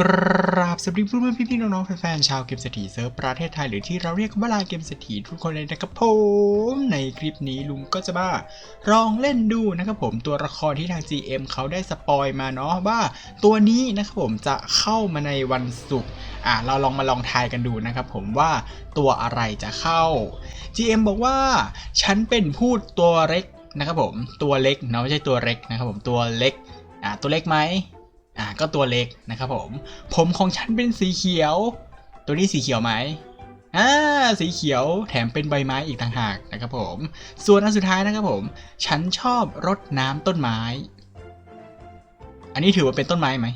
กราบสวัสดีเพื่อนๆพี่ๆน้องๆแฟนๆชาวเกมเศรษฐีเซิร์ฟประเทศไทยหรือที่เราเรียกว่าลาเกมเศรษฐีทุกคนเลยนะครับผมในคลิปนี้ลุงก็จะมาลองเล่นดูนะครับผมตัวละครที่ทาง GM เขาได้สปอยมาเนาะว่า ตัวนี้นะครับผมจะเข้ามาในวันศุกร์อะเราลองมาลองทายกันดูนะครับผมว่าตัวอะไรจะเข้า GM บอกว่า ฉันเป็นพูดตัวเล็กนะครับผมตัวเล็กเนาะไม่ใช่ตัวเล็กนะครับผมตัวเล็กอะตัวเล็กไหม อ่าก็ตัวเล็กนะครับผม ผมของฉันเป็นสีเขียว ตัวนี้สีเขียวไหมอ่าสีเขียวแถมเป็นใบไม้อีกต่างหากนะครับผม ส่วนอันสุดท้ายนะครับผม ฉันชอบรดน้ำต้นไม้ อันนี้ถือว่าเป็นต้นไม้ไหม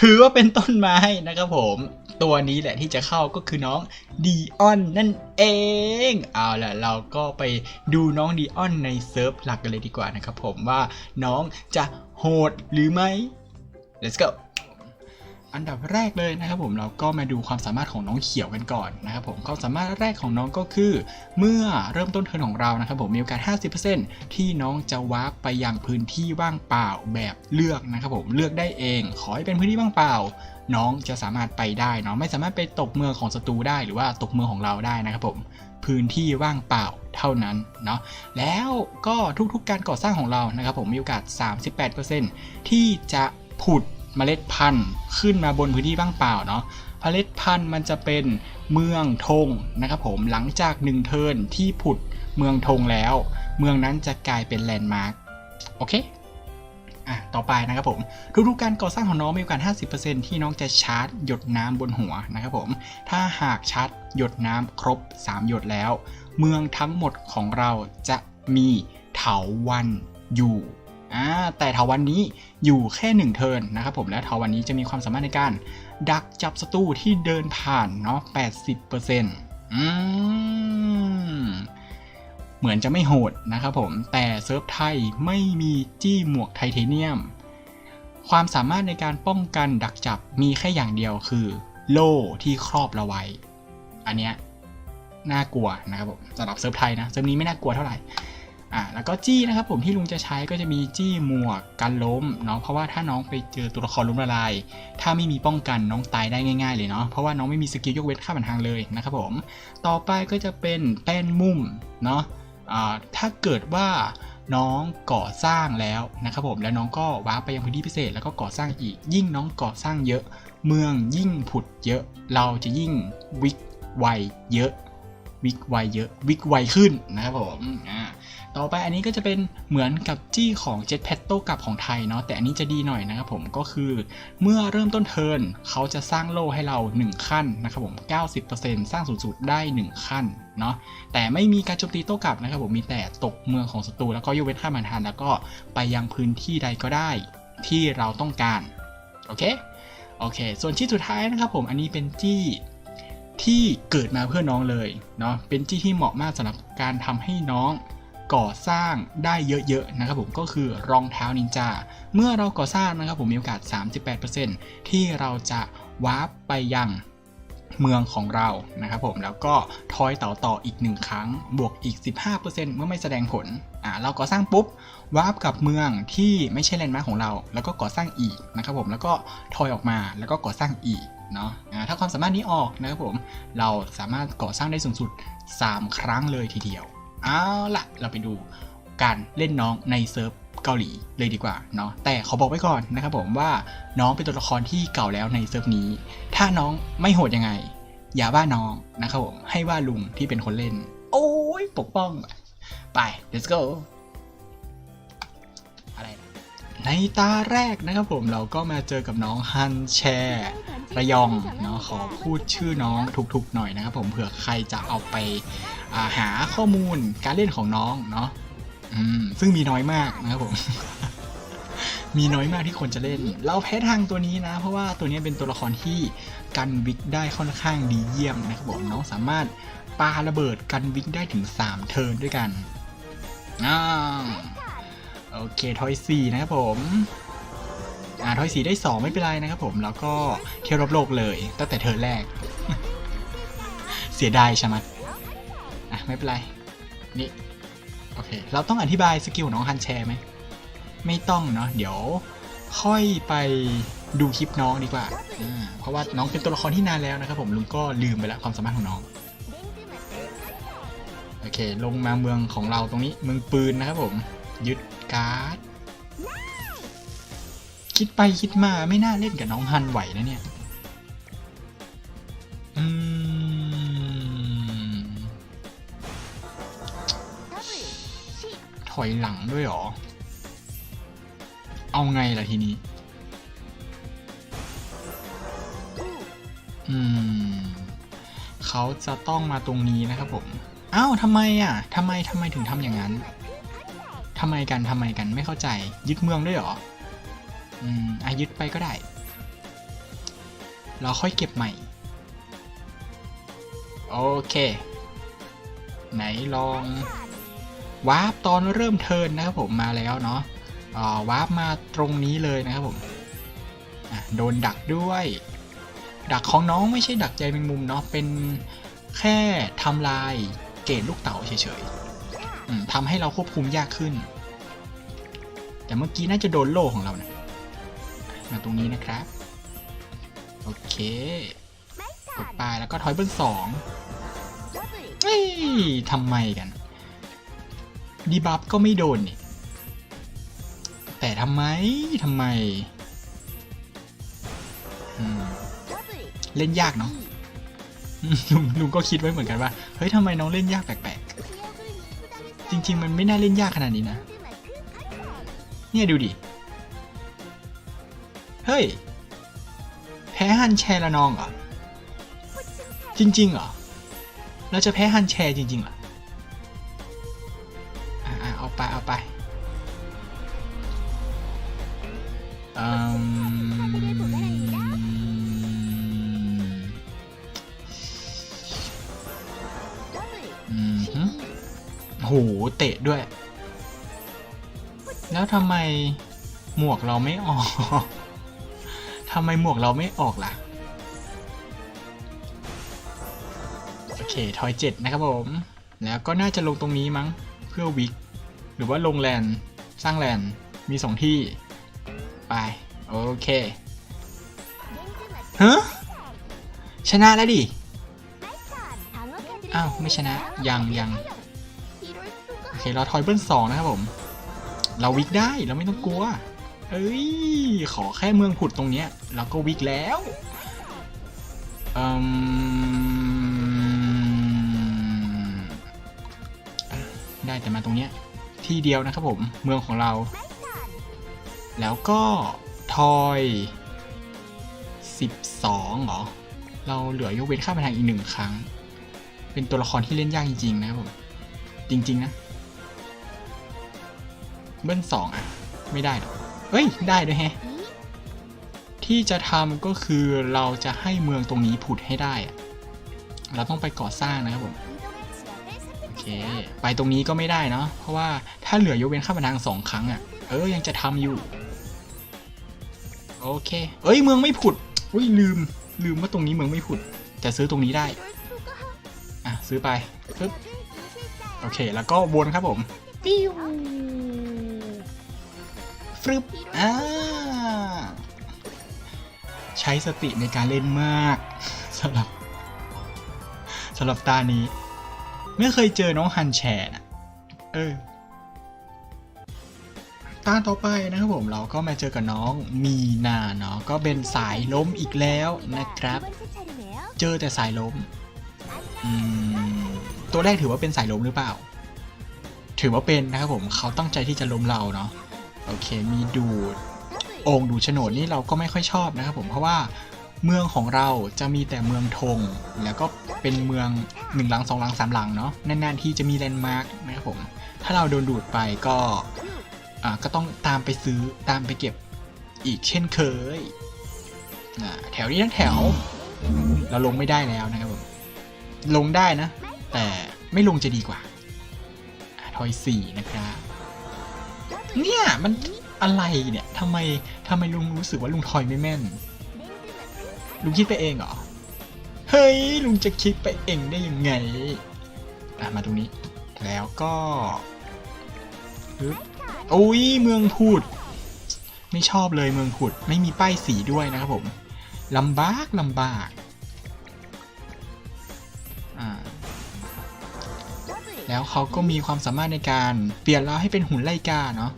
ถือว่าเป็นต้นไม้นะครับผม ตัวนี้แหละที่จะเข้าก็คือน้องดีออนนั่นเองเอาล่ะเราก็ไปดูน้องดีออนในเซิร์ฟหลักกันเลยดีกว่านะครับผมว่าน้องจะโหดหรือไม่ let's go อันดับแรกเลยนะครับผมเราก็มาดูความสามารถของน้องเขียวกันก่อนนะครับผมความสามารถแรกของน้องก็คือ เมื่อเริ่มต้นเทิร์นของเรานะครับผมมีโอกาส 50%ที่น้องจะวาร์ปไปยังพื้นที่ว่างเปล่าแบบเลือกนะครับผมเลือกได้เอง ขอให้เป็นพื้นที่ว่างเปล่า น้องจะสามารถไปได้เนาะไม่สามารถไปตกเมืองของศัตรูได้หรือว่าตกเมืองของเราได้นะครับผมพื้นที่ว่างเปล่าเท่านั้นเนาะแล้วก็ทุกๆการก่อสร้างของเรานะครับผมมีโอกาส 38%ที่จะ ผุดเมล็ดพันธุ์ขึ้นมาบนพื้นที่ว่างเปล่าเนาะเมล็ดพันธุ์มันจะเป็นเมืองธงนะครับผมหลังจากหนึ่งเทิร์นที่ผุดเมืองธงแล้ว เมืองนั้นจะกลายเป็นแลนด์มาร์คโอเคอะต่อไปนะครับผมทุกๆการก่อสร้างของน้องมีโอกาส 50%ที่น้องจะชาร์จหยดน้ำบนหัวนะครับผมถ้าหากชาร์จหยดน้ำครบ 3 หยดแล้ว เมืองทั้งหมดของเราจะมีเถาวันอยู่ อ่าแต่เถาวันนี้อยู่แค่1เทิร์นนะครับผมและเถาวันนี้จะมีความสามารถในการ ดักจับศัตรูที่เดินผ่านเนาะ80%อืมเหมือนจะไม่โหดนะครับผมแต่เซิร์ฟไทยไม่มีจี้หมวกไทเทเนียม ความสามารถในการป้องกันดักจับมีแค่อย่างเดียวคือ โล่ที่ครอบเราไว้ อันเนี้ยน่ากลัวนะครับผมสำหรับเซิร์ฟไทยนะเซิร์ฟนี้ไม่น่ากลัวเท่าไหร่ อ่าแล้วก็จี้นะครับผมที่ลุงจะใช้ก็จะมีจี้หมวกกันล้มเนาะเพราะว่าถ้าน้องไปเจอตัวละครล้มละลาย ถ้าไม่มีป้องกันน้องตายได้ง่ายๆเลยเนาะเพราะว่าน้องไม่มีสกิลยกเว้นข้ามผ่านทางเลยนะครับผมต่อไปก็จะเป็นแป้นมุมเนาะอ่าถ้าเกิดว่าน้องก่อสร้างแล้วนะครับผมแล้วน้องก็ว้าร์ปไปยังพื้นที่พิเศษ แล้วก็ก่อสร้างอีก ยิ่งน้องก่อสร้างเยอะ เมืองยิ่งผุดเยอะ เราจะยิ่งวิกไวเยอะ วิกไวเยอะ วิกไวขึ้นนะครับผมอ่า ต่อไปอันนี้ก็จะเป็นเหมือนกับจี้ของ Jet p e t โต้กับของไทยเนาะแต่อันนี้จะดีหน่อยนะครับผมก็คือเมื่อเริ่มต้นเทิร์นเขาจะสร้างโล่ให้เรา 1 ขั้นนะครับผม 90%สร้างสูงสุดได้ 1 ขั้นเนาะแต่ไม่มีการโจมตีโต้กลับนะครับผมมีแต่ตกเมืองของศัตรูแล้วก็ยกเว้นข้ามผ่านทานแล้วก็ไปยังพื้นที่ใดก็ได้ที่เราต้องการโอเคโอเค ส่วนที่สุดท้ายนะครับผมอันนี้เป็นจี้ที่เกิดมาเพื่อน้องเลยเนาะเป็นจี้ที่เหมาะมากสำหรับการทำให้น้อง ก่อสร้างได้เยอะๆนะครับผมก็คือรองเท้านินจา เมื่อเราก่อสร้างนะครับผมมีโอกาส 38%ที่เราจะวาร์ปไปยังเมืองของเรานะครับผมแล้วก็ทอยต่อต่ออีก 1 ครั้ง บวกอีก 15%เมื่อไม่แสดงผลอ่าเราก่อสร้างปุ๊บวาร์ปกับเมืองที่ไม่ใช่แลนด์มาร์คของเรา แล้วก็ก่อสร้างอีกนะครับผมแล้วก็ทอยออกมาแล้วก็ก่อสร้างอีกเนาะถ้าความสามารถนี้ออกนะครับผมเราสามารถก่อสร้างได้สูงสุด 3 ครั้งเลยทีเดียว เอาละเราไปดูการเล่นน้องในเซิร์ฟเกาหลีเลยดีกว่าเนาะแต่ขอบอกไว้ก่อนนะครับผมว่าน้องเป็นตัวละครที่เก่าแล้วในเซิร์ฟนี้ ถ้าน้องไม่โหดยังไง อย่าว่าน้องนะครับผมให้ว่าลุงที่เป็นคนเล่น โอ้ยปกป้อง ไป let's go อะไรนะในตาแรกนะครับผมเราก็มาเจอกับน้องฮันแชร์ระยองเนาะขอพูดชื่อน้องถูกๆหน่อยนะครับผมเผื่อใครจะเอาไปอ่า หาข้อมูลการเล่นของน้องเนาะซึ่งมีน้อยมากนะครับผม มีน้อยมากที่คนจะเล่น เราแพ้ทางตัวนี้นะ เพราะว่าตัวนี้เป็นตัวละครที่กันวิกได้ค่อนข้างดีเยี่ยมนะครับผมน้องสามารถปาระเบิดกันวิกได้ถึง 3 เทิร์นด้วยกันอ้าโอเคทอยสี่นะครับผมอ่าทอยสี่ได้ 2 ไม่เป็นไรนะครับผมแล้วก็เที่ยวรอบโลกเลย ตั้งแต่เทิร์นแรก เสียดายใช่ไหม ไม่เป็นไร นี่ โอเค เราต้องอธิบายสกิลน้องฮันแชร์ไหม ไม่ต้องเนาะ เดี๋ยวค่อยไปดูคลิปน้องดีกว่าอ่า เพราะว่าน้องเป็นตัวละครที่นานแล้วนะครับผมลุงก็ลืมไปแล้วความสามารถของน้อง โอเค ลงมาเมืองของเราตรงนี้เมืองปืนนะครับผม ยึดการ์ด คิดไปคิดมาไม่น่าเล่นกับน้องฮันไหวนะเนี่ย อืม ถอยหลังด้วยหรอ เอาไงล่ะทีนี้ อืม เขาจะต้องมาตรงนี้นะครับผม อ้าวทำไมอะทำไมทำไมถึงทำอย่างนั้นทำไมกันทำไมกันไม่เข้าใจ ยึดเมืองด้วยหรอ อืมอะยึดไปก็ได้ เราค่อยเก็บใหม่ โอเค ไหนลอง วาร์ปตอนเริ่มเทิร์นนะครับผมมาแล้วเนาะวาร์ปมาตรงนี้เลยนะครับผมโดนดักด้วย ดักของน้องไม่ใช่ดักใจแมงมุมเนาะเป็นแค่ทำลายเกรดลูกเต๋าเฉยๆทำให้เราควบคุมยากขึ้น แต่เมื่อกี้น่าจะโดนโล่ของเรานะมาตรงนี้นะครับ โอเคกดไปแล้วก็ทอยเบิ้ลสองเฮ้ยทำไมกัน ดีบัฟก็ไม่โดนนี่ แต่ทำไมทำไมมเล่นยากเนาะลุงลุงก็คิดไว้เหมือนกันว่า เฮ้ยทำไมน้องเล่นยากแปลกๆ จริง ๆ มันไม่น่าเล่นยากขนาดนี้นะ เนี่ยดูดิ เฮ้ย แพ้ฮันแชร์ละน้องเหรอ จริงๆเหรอ เราจะแพ้ฮันแชร์จริงๆเหรอ โหเตะด้วย แล้วทำไมหมวกเราไม่ออกทำไมหมวกเราไม่ออกล่ะ โอเค ทอยเจ็ดนะครับผม แล้วก็น่าจะลงตรงนี้มั้ง เพื่อวิก หรือว่าลงแลนสร้างแลนมีสองที่ ไป โอเคฮะชนะแล้วดิ อ้าว ไม่ชนะ ยังยัง อเคเราทอยเบิ้ลสองนะครับผม เราวิกได้เราไม่ต้องกลัว เอ้ย ขอแค่เมืองผุดตรงเนี้ยเราก็วิกแล้วอืมได้แต่มาตรงเนี้ยที่เดียวนะครับผมเมืองของเรา แล้วก็ทอย12เหรอ เราเหลือยกเว้นค่าพลังอีกหนึ่งครั้ง เป็นตัวละครที่เล่นยากจริงๆนะครับผม จริง ๆ นะ เบิ้ลสองอะไม่ได้หรอกเอ้ย ได้ด้วยแฮะ ที่จะทำก็คือเราจะให้เมืองตรงนี้ผุดให้ได้อะเราต้องไปก่อสร้างนะครับผมโอเค ไปตรงนี้ก็ไม่ได้เนาะเพราะว่าถ้าเหลือยกเว้นค่าพนังสองครั้งอะ่ะเออยังจะทำอยู่โอเค เอ้ยเมืองไม่ผุดอุ้ยลืม ลืมว่าตรงนี้เมืองไม่ผุด แต่ซื้อตรงนี้ได้ อะ ซื้อไปปึ๊บโอเค แล้วก็วนครับผมปิ้ว ฟรึบอ่าใช้สติในการเล่นมากสำหรับสำหรับตานี้ ไม่เคยเจอน้องฮันแชร์นะเออตาต่อไปนะครับผมเราก็มาเจอกับน้องมีนาเนาะก็เป็นสายล้มอีกแล้วนะครับ เจอแต่สายล้มอืมตัวแรกถือว่าเป็นสายล้มหรือเปล่า ถือว่าเป็นนะครับผมเขาตั้งใจที่จะล้มเราเนาะ โอเคมีดูดองดูโฉนดนี่เราก็ไม่ค่อยชอบนะครับผมเพราะว่าเมืองของเราจะมีแต่เมืองธงแล้วก็เป็นเมืองหนึ่งหลังสองหลังสามหลังเนาะนานๆที่จะมีแลนด์มาร์กนะครับผมถ้าเราโดนดูดไปก็อ่าก็ต้องตามไปซื้อตามไปเก็บอีกเช่นเคยอ่าแถวนี้ทั้งแถว เราลงไม่ได้แล้วนะครับผมลงได้นะ แต่ไม่ลงจะดีกว่าอ่าทอยสี่นะครับ เนี่ยมันอะไรเนี่ยทำไมทำไมลุงรู้สึกว่าลุงทอยไม่แม่น ลุงคิดไปเองเหรอ เฮ้ย ลุงจะคิดไปเองได้ยังไงอะมาตรงนี้ แล้วก็ปึ๊บอุ้ยเมืองพูด ไม่ชอบเลยเมืองผุดไม่มีป้ายสีด้วยนะครับผมลำบากลำบากอ่าแล้วเขาก็มีความสามารถในการเปลี่ยนเราให้เป็นหุ่นไล่กาเนาะ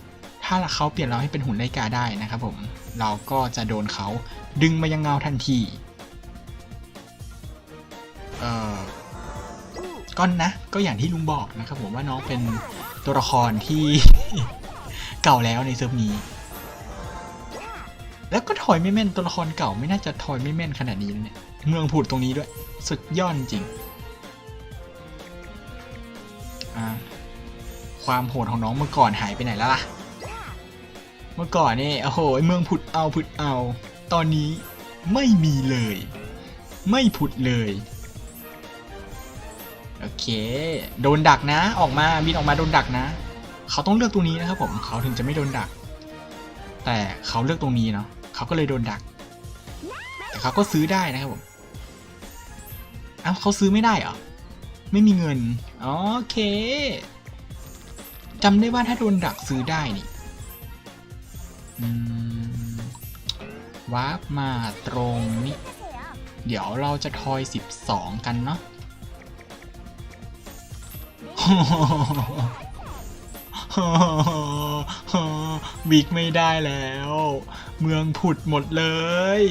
ถ้าเขาเปลี่ยนเราให้เป็นหุ่นไลกาได้นะครับผม เราก็จะโดนเขาดึงมายังเงาทันที เอ่อก็นะ ก็อย่างที่ลุงบอกนะครับผมว่าน้องเป็นตัวละครที่เก่าแล้วในเซิร์ฟนี้ แล้วก็ถอยไม่แม่นตัวละครเก่าไม่น่าจะถอยไม่แม่นขนาดนี้นะเนี่ย เมืองผุดตรงนี้ด้วย สุดยอดจริง ความโหดของน้องเมื่อก่อนหายไปไหนแล้วล่ะ เมื่อก่อนนี่โอ้โหเมืองผุดเอาผุดเอา ตอนนี้ไม่มีเลย ไม่ผุดเลย โอเค โดนดักนะ ออกมาบินออกมาโดนดักนะ เขาต้องเลือกตรงนี้นะครับผมเขาถึงจะไม่โดนดัก แต่เขาเลือกตรงนี้เนาะเขาก็เลยโดนดัก แต่เขาก็ซื้อได้นะครับผมเอ้าเขาซื้อไม่ได้เหรอไม่มีเงินโอเคจำได้ว่าถ้าโดนดักซื้อได้นี่ วาร์ปมาตรงนี้ เดี๋ยวเราจะทอย 12 กันเนาะวิกไม่ได้แล้ว เมืองผุดหมดเลย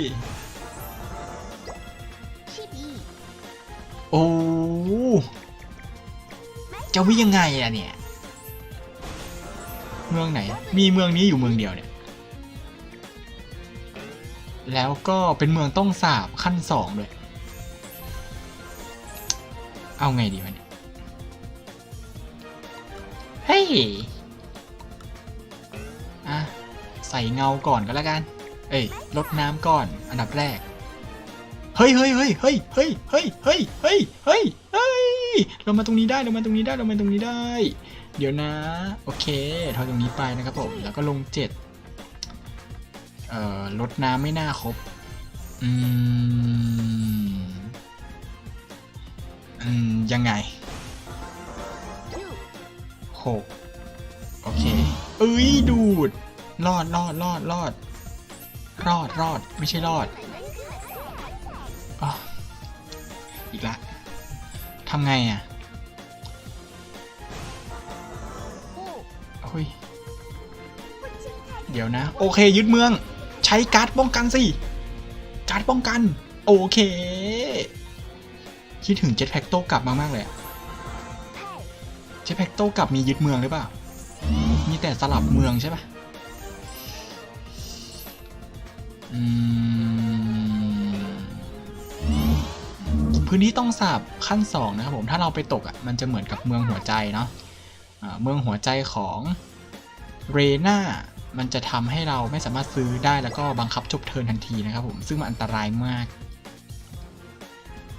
โอ้จะวิ่งยังไงอะเนี่ย เมืองไหน มีเมืองนี้อยู่เมืองเดียวเนี่ย แล้วก็เป็นเมืองต้องสาบขั้นสองด้วยเอาไงดีวะเนี่ย เฮ้ย อะ ใส่เงาก่อนก็แล้วกัน เอ้ยลดน้ำก่อนอันดับแรก เฮ้ยเฮ้ยเฮ้ยเฮ้ยเฮ้ยเฮ้ยเฮ้ยเฮ้ยเฮ้ยเฮ้ยเรามาตรงนี้ได้เรามาตรงนี้ได้เรามาตรงนี้ได้ เดี๋ยวนะ โอเคทอยตรงนี้ไปนะครับผม แล้วก็ลงเจ็ด อ่อลดน้ำไม่น่าครบ อืม อืม ยังไงหกโอเค เอ้ย ดูด รอดรอดรอดรอด รอดรอด ไม่ใช่รอดอีกละทำไงอะโอ้ย เดี๋ยวนะ โอเค ยึดเมือง ช้การ์ดป้องกันสิ การ์ดป้องกัน โอเค คิดถึงเจ็ตแพ็กโต้กลับมามากเลยอะเจ็ตแพ็กโต้กลับมียึดเมืองหรือเปล่า มีแต่สลับเมืองใช่ปะอืมพื้นที่ต้องสาบขั้นสองนะครับผม ถ้าเราไปตกอะ มันจะเหมือนกับเมืองหัวใจเนาะอ่าเมืองหัวใจของเรนา มันจะทำให้เราไม่สามารถซื้อได้แล้วก็บังคับจบเทิร์นทันทีนะครับผมซึ่งมันอันตรายมาก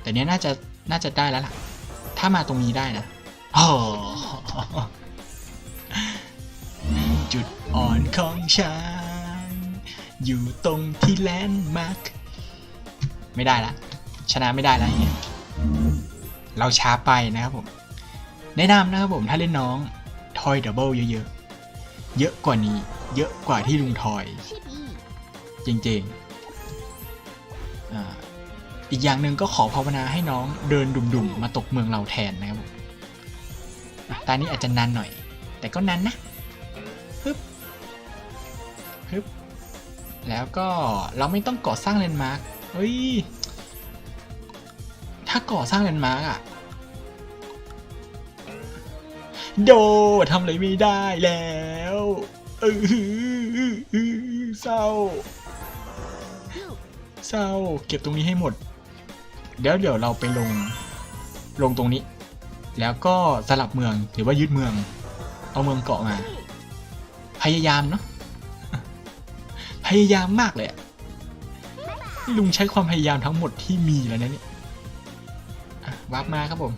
แต่เนี้ยน่าจะน่าจะได้แล้วล่ะ ถ้ามาตรงนี้ได้นะโอ้จุดอ่อนของฉัน อยู่ตรงที่แลนด์มาร์คไม่ได้ละ ชนะไม่ได้แล้วอย่างเงี้ยเราช้าไปนะครับผม แนะนำนะครับผมถ้าเล่นน้องทอยดับเบิลเยอะๆ เยอะกว่านี้ เยอะกว่าที่ลุงทอย จริงๆออีกอย่างหนึ่งก็ขอภาวนาให้น้องเดินดุ่มๆ มาตกเมืองเราแทนนะครับตอนนี้อาจจะนานหน่อย แต่ก็นานนะฮึบฮึบแล้วก็เราไม่ต้องก่อสร้างแลนมาร์คเฮ้ย ถ้าก่อสร้างแลนมาร์กอะโดทำอะไรไม่ได้แล้ว เออเศร้า เศร้า เก็บตรงนี้ให้หมด เดี๋ยวเดี๋ยวเราไปลง ลงตรงนี้ แล้วก็สลับเมืองหรือว่ายึดเมือง เอาเมืองเกาะมา พยายามเนาะ พยายามมากเลยลุงใช้ความพยายามทั้งหมดที่มีแล้วนะเนี่ยอะวาร์ปมาครับผม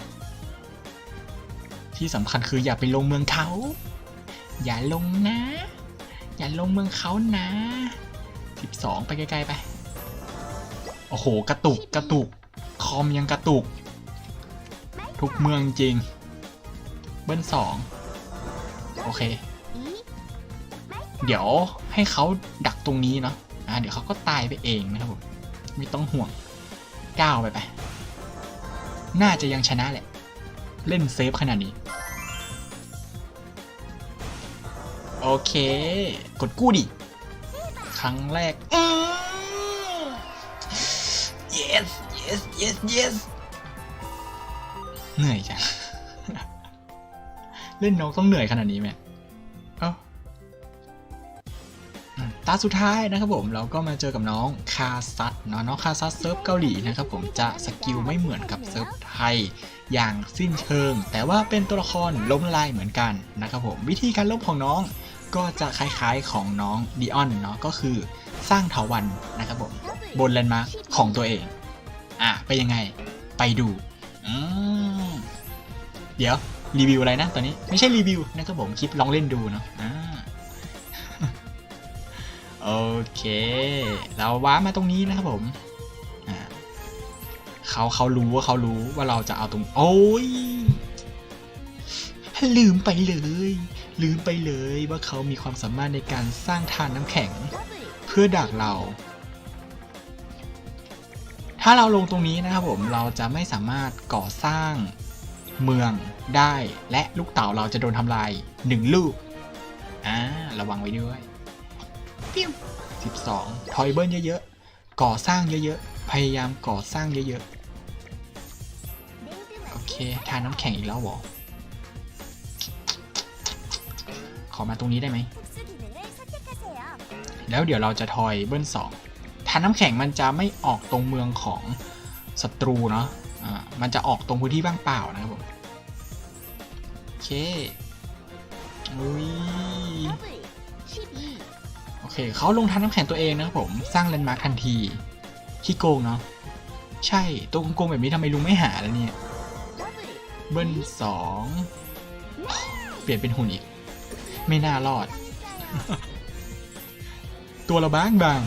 ที่สำคัญคืออย่าไปลงเมืองเขา อย่าลงนะ อย่าลงเมืองเขานะ 12 ไปไกลๆไป โอ้โห กระตุกกระตุก คอมยังกระตุก ทุกเมืองจริง เบิ้ลสองโอเค เดี๋ยวให้เขาดักตรงนี้เนาะอ่าเดี๋ยวเขาก็ตายไปเองนะครับผมไม่ต้องห่วงก้าวไปไป น่าจะยังชนะแหละ เล่นเซฟขนาดนี้ โอเค กดกู้ดิ ครั้งแรกอืม yes yes yes yes เหนื่อยจัง เล่นน้องต้องเหนื่อยขนาดนี้ไหมเอ้าอืมตาสุดท้ายนะครับผมเราก็มาเจอกับน้องคาซัตเนาะน้องคาซัตเซิร์ฟเกาหลีนะครับผมจะสกิลไม่เหมือนกับเซิร์ฟไทยอย่างสิ้นเชิง แต่ว่าเป็นตัวละครล้มลายเหมือนกันนะครับผมวิธีการล้มของน้อง ก็จะคล้ายๆของน้องดิออนเนาะก็คือสร้างเถาวันนะครับผมบนแลนด์มาร์คของตัวเอง อะไปยังไงไปดูอืมเดี๋ยวรีวิวอะไรนะตอนนี้ไม่ใช่รีวิวนะครับผมคลิปลองเล่นดูเนาะอ่าโอเค เราว้ามาตรงนี้นะครับผมเขาเขารู้ว่าเขารู้ว่าเราจะเอาตรง โอ้ยลืมไปเลย ลืมไปเลยว่าเขามีความสามารถในการสร้างทานน้ำแข็ง เพื่อดักเรา ถ้าเราลงตรงนี้นะครับผมเราจะไม่สามารถก่อสร้างเมืองได้และลูกเต่าเราจะโดนทำลายหนึ่งลูกอ่าระวังไว้ด้วยปิ้ว12ทอยเบิลเยอะๆ ก่อสร้างเยอะๆ พยายามก่อสร้างเยอะๆ โอเค ทานน้ำแข็งอีกแล้วเหรอ อมาตรงนี้ได้ไหม แล้วเดี๋ยวเราจะทอยเบิ้ลสองทานน้ำแข็งมันจะไม่ออกตรงเมืองของศัตรูเนาะอ่ามันจะออกตรงพื้นที่ว่างเปล่านะครับผมโอเคอุ้ยโอเคเขาลงทานน้ำแข็งตัวเองนะครับผม สร้างแลนด์มาร์คทันทีขี้โกงเนาะใช่ตัวโกงๆแบบนี้ทำไมลุงไม่หาแล้วเนี่ย เบิ้ลสองเปลี่ยนเป็นหุ่นอีก ไม่น่ารอด ตัวเราบ้างบาง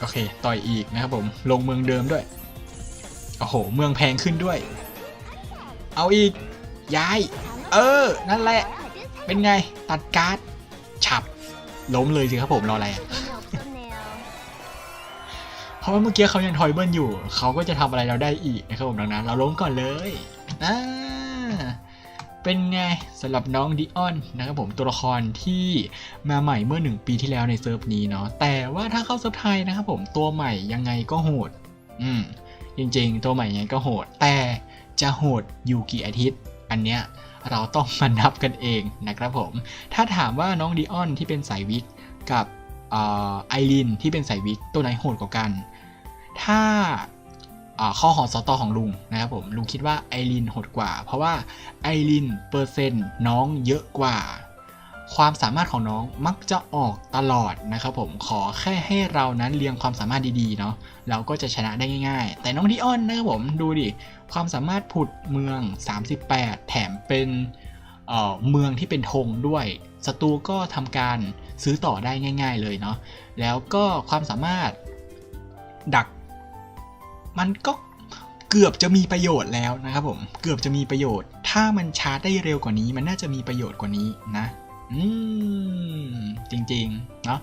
โอเค ต่อยอีกนะครับผม ลงเมืองเดิมด้วย โอ้โห เมืองแพงขึ้นด้วย เอาอีก ย้าย เออ นั่นแหละ เป็นไง ตัดการ์ด ฉับ ล้มเลยสิครับผม รออะไรอะเพราะว่าเมื่อกี้เขายังทอยเบิลอยู่ เขาก็จะทำอะไรเราได้อีกนะครับผมดังนั้น เราล้มก่อนเลยอ่า เป็นไงสำหรับน้องดิออนนะครับผมตัวละครที่มาใหม่เมื่อหนึ่งปีที่แล้วในเซิร์ฟนี้เนาะแต่ว่าถ้าเข้าเซิร์ฟไทยนะครับผมตัวใหม่ยังไงก็โหด อืมจริงๆ ตัวใหม่ยังไงก็โหด แต่จะโหดอยู่กี่อาทิตย์ อันเนี้ยเราต้องมานับกันเองนะครับผม ถ้าถามว่าน้องดิออนที่เป็นสายวิกกับไอรินที่เป็นสายวิกตัวไหนโหดกว่ากัน ถ้า ข้อหอสตอของลุงนะครับผมลุงคิดว่าไอรินโหดกว่า เพราะว่าไอรินเปอร์เซ็นต์น้องเยอะกว่า ความสามารถของน้องมักจะออกตลอดนะครับผมขอแค่ให้เรานั้นเรียงความสามารถดีๆเนาะเราก็จะชนะได้ง่าย ๆ แต่น้องดิออนนะครับผมดูดิความสามารถผุดเมือง 38 แถมเป็นเเมืองที่เป็นธงด้วยศัตรูก็ทำการซื้อต่อได้ง่าย ๆ เลยเนาะแล้วก็ความสามารถดัก มันก็เกือบจะมีประโยชน์แล้วนะครับผม เกือบจะมีประโยชน์ ถ้ามันชาร์จได้เร็วกว่านี้ มันน่าจะมีประโยชน์กว่านี้นะ อืม จริง ๆ เนาะ